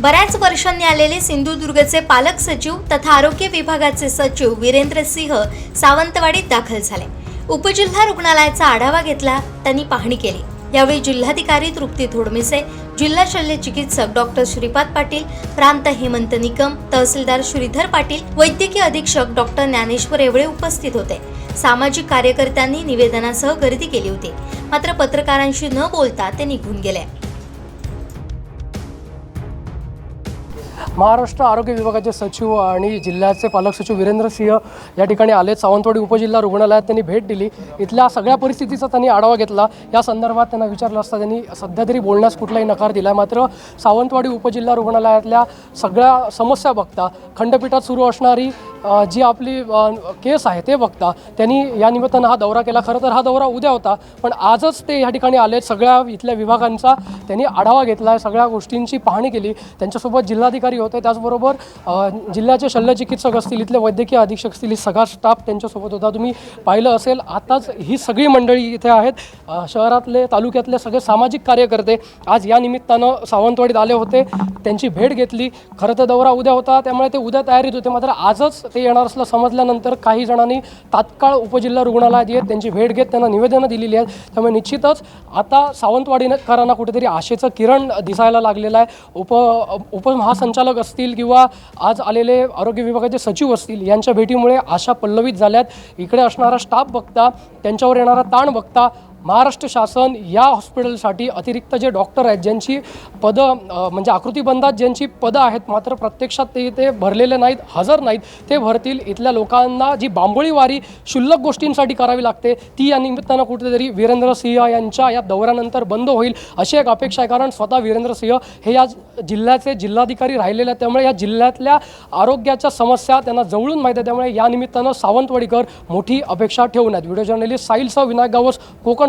बऱ्याच वर्षांनी आलेले सिंधुदुर्गचे पालक सचिव तथा आरोग्य विभागाचे सचिव वीरेंद्र सिंह सावंतवाडीत दाखल झाले. उपजिल्हा रुग्णालयाचा आढावा घेतला त्यांनी पाहणी केली. यावेळी जिल्हाधिकारी तृप्ती थोडमिसे जिल्हा शल्य चिकित्सक डॉक्टर श्रीपाद पाटील प्रांत हेमंत निकम तहसीलदार श्रीधर पाटील वैद्यकीय अधीक्षक डॉक्टर ज्ञानेश्वर एवढे उपस्थित होते. सामाजिक कार्यकर्त्यांनी निवेदनासह गर्दी केली होती. मात्र पत्रकारांशी न बोलता ते निघून गेले. महाराष्ट्र आरोग्य विभागाचे सचिव आणि जिल्ह्याचे पालक सचिव वीरेंद्र सिंह या ठिकाणी आले. सावंतवाडी उपजिल्हा रुग्णालयात त्यांनी भेट दिली. इथल्या सगळ्या परिस्थितीचा त्यांनी आढावा घेतला. या संदर्भात त्यांना विचारलं असता त्यांनी सध्या तरी बोलण्यास कुठलाही नकार दिला मात्र सावंतवाडी उपजिल्हा रुग्णालयातल्या सगळ्या समस्या बघता खंडपीठात सुरू असणारी जी आपली केस आहे ते बघता त्यांनी या निमित्तानं हा दौरा केला. खरं तर हा दौरा उद्या होता पण आजच ते या ठिकाणी आले. सगळ्या इथल्या विभागांचा त्यांनी आढावा घेतला आहे सगळ्या गोष्टींची पाहणी केली. त्यांच्यासोबत जिल्हाधिकारी होते त्याचबरोबर जिल्ह्याचे शल्यचिकित्सक असतील इथले वैद्यकीय अधीक्षक असतील सगळा स्टाफ त्यांच्यासोबत होता. तुम्ही पाहिलं असेल आताच ही सगळी मंडळी इथे आहेत. शहरातले तालुक्यातले सगळे सामाजिक कार्यकर्ते आज या निमित्तानं सावंतवाडीत आले होते. त्यांची भेट घेतली. खरं तर दौरा उद्या होता त्यामुळे ते उद्या तयारीत होते. मात्र आजच ते येणार असलं समजल्यानंतर काही जणांनी तात्काळ उपजिल्हा रुग्णालयात येत त्यांची भेट घेत त्यांना निवेदनं दिलेली आहेत. त्यामुळे निश्चितच आता सावंतवाडीकरांना कुठेतरी आशेचं किरण दिसायला लागलेलं आहे. उप उपमहासंचालक असतील किंवा आज आलेले आरोग्य विभागाचे सचिव असतील यांच्या भेटीमुळे आशा पल्लवित झाल्यात. इकडे असणारा स्टाफ बघता त्यांच्यावर येणारा ताण बघता महाराष्ट्र शासन या हॉस्पिटलसाठी अतिरिक्त जे डॉक्टर आहेत ज्यांची पदं म्हणजे आकृतीबंधात ज्यांची पदं आहेत मात्र प्रत्यक्षात ते इथे भरलेले नाहीत हजर नाहीत ते भरतील. इथल्या लोकांना जी बांबोळीवारी क्षुल्लक गोष्टींसाठी करावी लागते ती या निमित्तानं कुठेतरी वीरेंद्र सिंह यांच्या या दौऱ्यानंतर बंद होईल अशी एक अपेक्षा आहे. कारण स्वतः वीरेंद्र सिंह हे या जिल्ह्याचे जिल्हाधिकारी राहिलेले आहेत त्यामुळे या जिल्ह्यातल्या आरोग्याच्या समस्या त्यांना जवळून माहीत आहे. त्यामुळे या निमित्तानं सावंतवाडीकर मोठी अपेक्षा ठेवून आहेत. Video journalist साहिलसह Vinayak Gawas Konkan